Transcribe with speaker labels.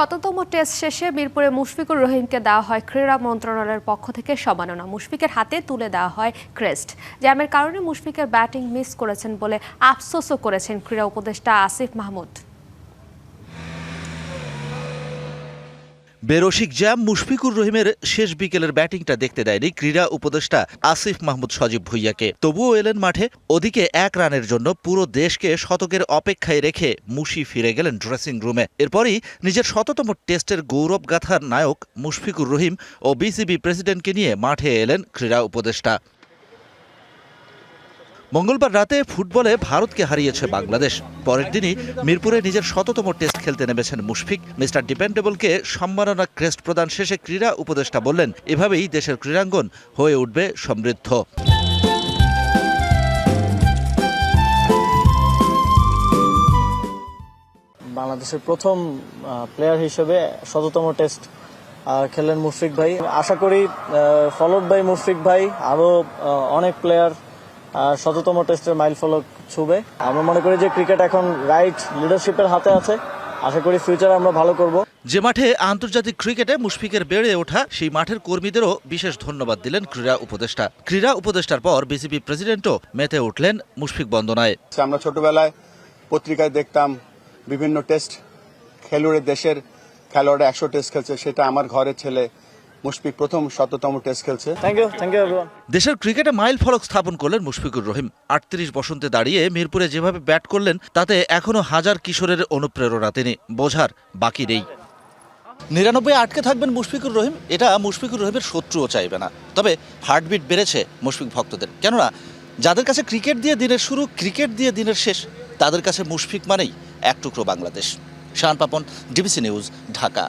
Speaker 1: শততম টেস্ট শেষে মিরপুরে মুশফিকুর রহিমকে দেওয়া হয় ক্রীড়া মন্ত্রণালয়ের পক্ষ থেকে সম্মাননা। মুশফিকের হাতে তুলে দেওয়া হয় ক্রেস্ট। জ্যামের কারণে মুশফিকের ব্যাটিং মিস করেছেন বলে আফসোসও করেছেন ক্রীড়া উপদেষ্টা আসিফ মাহমুদ।
Speaker 2: বেরসিক জ্যাম মুশফিকুর রহিমের শেষ বিকেলের ব্যাটিংটা দেখতে দেয়নি ক্রীড়া উপদেষ্টা আসিফ মাহমুদ সজীব ভুইয়াকে। তবুও এলেন মাঠে, ওদিকে এক রানের জন্য পুরো দেশকে শতকের অপেক্ষায় রেখে মুশি ফিরে গেলেন ড্রেসিং রুমে এরপরই নিজের শততম টেস্টের গৌরব গাথার নায়ক মুশফিকুর রহিম ও বিসিবি প্রেসিডেন্টকে নিয়ে মাঠে এলেন ক্রীড়া উপদেষ্টা। মঙ্গলবার রাতে ফুটবলে ভারতকে হারিয়েছে বাংলাদেশ। পরের দিনই মিরপুরে নিজের শততম টেস্ট খেলতে নেমেছেন মুশফিক। মিস্টার ডিপেন্ডেবলকে সম্মাননা ক্রেস্ট প্রদান শেষে ক্রীড়া উপদেষ্টা বললেন এভাবেই দেশের ক্রীড়াঙ্গন হয়ে উঠবে সমৃদ্ধ।
Speaker 3: বাংলাদেশের প্রথম প্লেয়ার হিসেবে শততম টেস্ট আহ, খেললেন মুশফিক ভাই। আশা করি ফলোড বাই মুশফিক ভাই আরও অনেক প্লেয়ার শততম টেস্টের মাইল ফলক ছুবে। আমরা মনে করি যে ক্রিকেট এখন রাইট লিডারশিপের হাতে আছে। আশা করি ফিউচারে আমরা ভালো করব।
Speaker 2: যে মাঠে আন্তর্জাতিক ক্রিকেটে মুশফিকের বেড়ে ওঠা সেই মাঠের কর্মীদেরও বিশেষ ধন্যবাদ দিলেন ক্রীড়া উপদেষ্টা। ক্রীড়া উপদেষ্টার পর বিসিবি প্রেসিডেন্টও মেতে উঠলেন মুশফিক বন্দনায়।
Speaker 4: আমরা ছোটবেলায় পত্রিকায় দেখতাম বিভিন্ন টেস্ট খেলুড়ে দেশের খেলোয়াড়রা একশো টেস্ট খেলছে সেটা আমার ঘরের ছেলে মুশফিক প্রথম শততম টেস্ট খেলছে।
Speaker 3: Thank you thank you everyone
Speaker 2: দেশের ক্রিকেটে মাইল ফলক স্থাপন করলেন মুশফিকুর রহিম। আটত্রিশ বসন্তে দাঁড়িয়ে মিরপুরে যেভাবে ব্যাট করলেন তাতে এখনও হাজার কিশোরের অনুপ্রেরণা তিনি। বোঝার বাকি নেই। নিরানব্বই আটকে থাকবেন মুশফিকুর রহিম এটা মুশফিকুর রহিমের শত্রুও চাইবে না। তবে হার্টবিট বেড়েছে মুশফিক ভক্তদের। কেননা যাদের কাছে ক্রিকেট দিয়ে দিনের শুরু ক্রিকেট দিয়ে দিনের শেষ তাদের কাছে মুশফিক মানেই এক টুকরো Bangladesh. Shan Papon DBC news Dhaka.